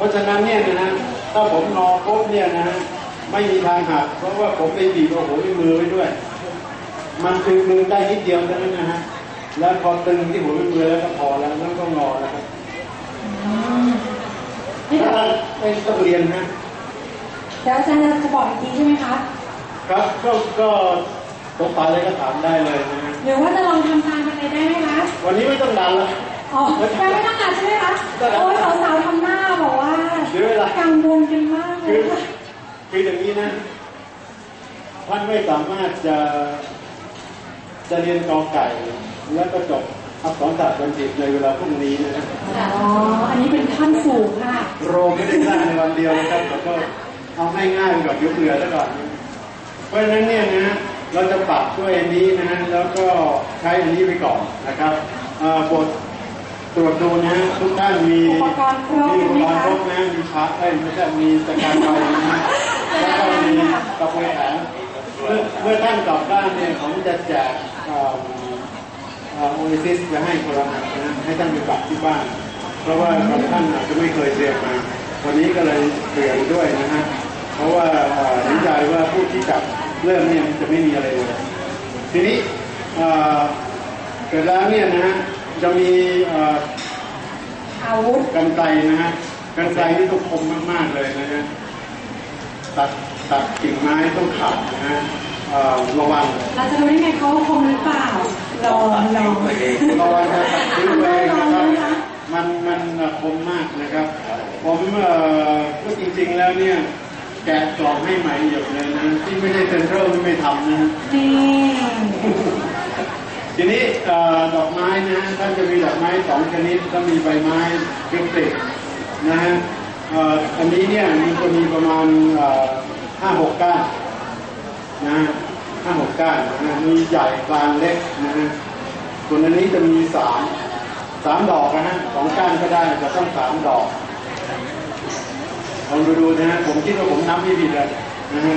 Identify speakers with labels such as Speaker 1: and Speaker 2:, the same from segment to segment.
Speaker 1: เพราะฉะนั้นเนี่ยนะฮะถ้าผมนอนปุ๊บเนี่ยนะฮะไม่มีทางหักเพราะว่าผมไปบีบโอ้โหด้วยมือไว้ด้วย มันคือมือได้นิดเดียวเท่านั้นนะฮะแล้วพอตึงที่หัวมือแล้วก็พอแล้วแล้วก็งอแล้วครับ
Speaker 2: อืมนี่
Speaker 1: ถ้า
Speaker 2: เดี๋ยว
Speaker 1: ไม่ต้องเรียนนะ
Speaker 2: เดี๋ยวอาจารย์จะบอกอีกทีใช่ไหมคะ
Speaker 1: ครับก็ก็ตรงปลายอะไรก็ถามได้เลยนะฮะ
Speaker 2: หรือว่าจะลองทำตามกันเลยได้ไหมคะ
Speaker 1: วันนี้ไม่ต้องดันแล้ว
Speaker 2: อ๋อยังไม่ต้องการใช่ไหม นี้นะ
Speaker 1: ท่านไม่สามารถจะจะเรียนกอไก่แล้วก็จบอักษรศาสตร์บัณฑิตในเวลาพรุ่งนี้นะ
Speaker 2: อ๋อ อันนี้เป็นขั้นสูงค่ะ
Speaker 1: โรมไม่ได้สร้างในวันเดียวนะครับแต่ก็เอาง่ายๆไปก่อนยกเรือแล้วก่อนเพราะฉะนั้นเนี่ยนะเราจะปรับด้วยอันนี้นะแล้วก็ใช้อันนี้ไปก่อนนะครับเอ่อบทตรวจดูนะทุกท่านมี
Speaker 2: อุปกรณ์ครบ
Speaker 1: มีอุปกรณ์
Speaker 2: ไหมคะ
Speaker 1: ครบนะมีชาร์จเอ้ยไม่ใช่มีตะการไฟนะแล้ว ก็มีกระเป๋าแขนเมื่อเมื่อท่านกลับบ้านเนี่ยผมจะแจกโอเอซิสไปให้คนละอันนะให้ท่านไปปรับที่บ้าน เพราะว่าบางท่านอาจจะไม่เคยเตรียมมา วันนี้ก็เลยเปลี่ยนด้วยนะฮะเพราะว่าเอ่อเห็นใจว่าผู้ที่จับเริ่มเนี่ยมันจะไม่มีอะไรเลยทีนี้เอ่อเสร็จแล้วเนี่ยนะฮะจะมีเอ่อ
Speaker 2: อาวุธ
Speaker 1: กันไกรนะฮะกันไกรที่ต้องคมมากๆเลยนะฮะ ตัดตัดกิ่งไม้ต้องขาดนะฮะเอ่อระวัง
Speaker 2: เราจะรู้ได้ไงเขาคมหรือเปล่าลองลอง
Speaker 1: ระวังจะตัดทิ้งไปนะครับมันมันคมมากนะครับ ผมเอ่อพูดจริงๆแล้วเนี่ยแกะกล่องให้ใหม่หยดเลยนะที่ไม่ได้เซ็นทรัลไม่ทำนะ
Speaker 2: นี่
Speaker 1: ทีนี้เอ่อดอกไม้นะฮะท่านจะมีดอกไม้สองชนิดก็มีใบไม้คริสติกนะฮะเอันนี้เนี่ยมันจะมีประมาณห้าหกก้านนะห้าหกก้านนะฮะมีใหญ่กลางเล็กนะฮะส่วนอันนี้จะมีสามสามดอกนะฮะสองก้านก็ได้แต่ต้องสามดอกลองดูดูนะฮะผมคิดว่าผมนับไม่ผิดเลยนะฮะ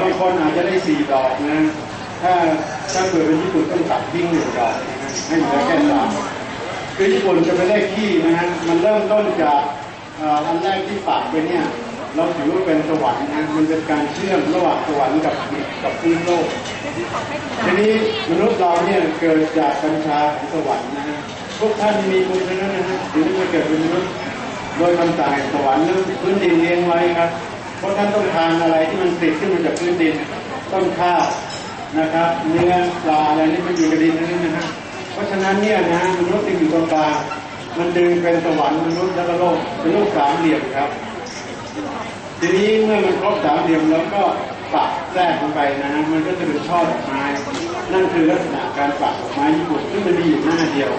Speaker 1: บางคนอาจจะได้สี่ดอกนะถ้าถ้าเกิดเป็นญี่ปุ่นต้องตัดทิ้งหนึ่งดอกนะฮะให้เหลือแค่สามคือญี่ปุ่นจะเป็นเลขที่นะฮะมันเริ่มต้นจาก อันแรกที่ปักไปเนี่ย เราถือว่าเป็นสวรรค์นะมันเป็นการเชื่อมระหว่างสวรรค์กับกับพื้นโลก ทีนี้มนุษย์เราเนี่ยเกิดจากกัญชาของสวรรค์นะฮะพวกท่านมีบุญทั้งนั้นนะฮะถึงจะเกิดเป็นมนุษย์โดยคำสั่งสวรรค์หรือพื้นดินเลี้ยงไว้ครับ เพราะท่านต้องทานอะไรที่มันติดขึ้นมาจากพื้นดินต้นข้าวนะครับเนื้อปลาอะไรนี่มันอยู่กับดินนั้นนะฮะเพราะฉะนั้นเนี่ยนะมนุษย์ที่อยู่ตรงกลาง มันดึงเป็นสวรรค์มนุษย์แล้วโลกเป็นโลกสามเหลี่ยมครับ ทีนี้เมื่อมันครบสามเหลี่ยมแล้วก็ปักแทรกลงไปนะฮะมันก็จะเป็นช่อดอกไม้ นั่นคือลักษณะการปักดอกไม้ญี่ปุ่นซึ่งมันมีอยู่หน้าเดียว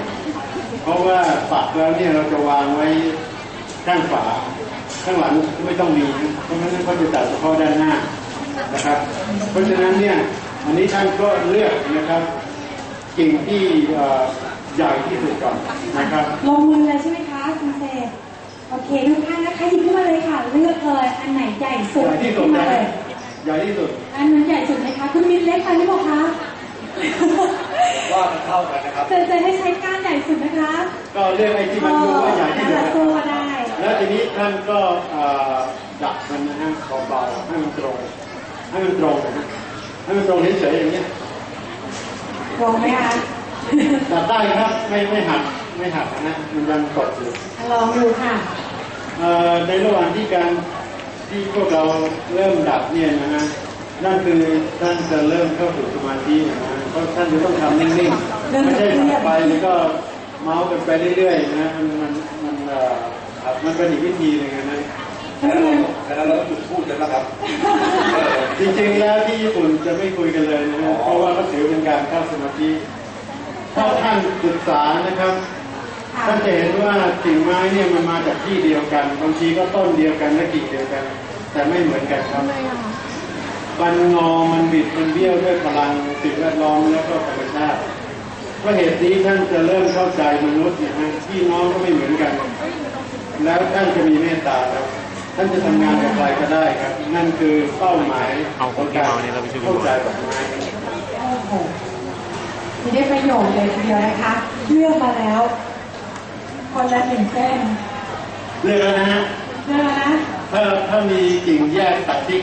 Speaker 1: เพราะว่าปักแล้วเนี่ยเราจะวางไว้ข้างฝาข้างหลังไม่ต้องมีเพราะฉะนั้นเขาจะตัดเฉพาะด้านหน้านะครับ เพราะฉะนั้นเนี่ยอันนี้ท่านก็เลือกนะครับกิ่งที่ อ่อใหญ่ที่สุดก่อนนะครับ
Speaker 2: ลงมือเลยใช่ไหมคะคุณเซโอเคทุกท่านนะคะหยิบขึ้นมาเลยค่ะ เลือกเลยอันไหนใหญ่สุด
Speaker 1: ใหญ่ที่สุ
Speaker 2: ขึ้
Speaker 1: ด
Speaker 2: นมา
Speaker 1: นะ
Speaker 2: เลย
Speaker 1: ใหญ่ที่สุด
Speaker 2: อันนั้นใหญ่สุดไหมคะคุณมินเล็กไปหรือเปล่าคะ
Speaker 3: ว่ามันเข้ากันนะครับ
Speaker 2: จะจะให้ใช้ก้านใหญ่สุดนะคะ
Speaker 1: ก็เลือกไอ้ที่มันดูว่าใหญ่ที่
Speaker 2: นั่น
Speaker 1: สุ
Speaker 2: แห
Speaker 1: ด
Speaker 2: ละ
Speaker 1: นะ
Speaker 2: โซ่ได้
Speaker 1: แล้วทีนี้ท่านก็เอ่อดักมันนะฮะเบาๆให้มันตรงให้มันตรงนะฮะให้มันตรงเฉยๆอย่างเงี้ย
Speaker 2: ลงไหมคะ
Speaker 1: ดัดได้ครับไม่ไม่หักไม่หักนะมันยังกดอยู่
Speaker 2: ลองดูค่ะ
Speaker 1: เอ่อในระหว่างที่การที่พวกเราเริ่มดัดเนี่ยนะฮะนั่นคือท่านจะเริ่มเข้าสู่สมาธินะฮะเพราะท่านจะต้องทำนิ่งๆไม่ใช่ทำไปแล้วก็เมาส์กันไปเรื่อยๆนะมันมันมันเอ่อครับมันเป็นอีกวิธีหนึ่งนะ
Speaker 2: เพราะฉะนั้น
Speaker 3: แล้วเราต้องหยุดพูดกันนะครับ
Speaker 1: จริงๆแล้วที่ญี่ปุ่นจะไม่คุยกันเลยนะฮะเพราะว่าเขาถือเป็นการเข้าสมาธิ ถ้าท่านศึกษานะครับ
Speaker 2: ค่ะ
Speaker 1: ท่านจะเห็นว่ากิ่งไม้เนี่ยมันมาจากที่เดียวกัน บางทีก็ต้นเดียวกันและกิ่งเดียวกัน แต่ไม่เหมือนกันครับมันงอมันบิดมันเบี้ยวด้วยพลังสิ่งแวดล้อมแล้วก็ธรรมชาติเพราะเหตุนี้ท่านจะเริ่มเข้าใจมนุษย์เนี่ยฮะพี่น้องก็ไม่เหมือนกัน แล้วท่านจะมีเมตตาครับ ท่านจะทำงานกับใครก็ได้ครับ นั่นคือเป้าหมาย
Speaker 4: เอาคนที่เมาเนี่ยเราไปช่วยกัน
Speaker 1: เข้าใจดอกไม้
Speaker 2: โอ้โหนี่ ได้ประโยชน์เลยทีเดียวนะคะ เลือกมาแล้ว คนละหนึ่งเส้น
Speaker 1: เลือกแล้วนะฮะ
Speaker 2: เลือกแล้วนะ
Speaker 1: ถ้าถ้ามีกิ่งแยกตัดทิ้ง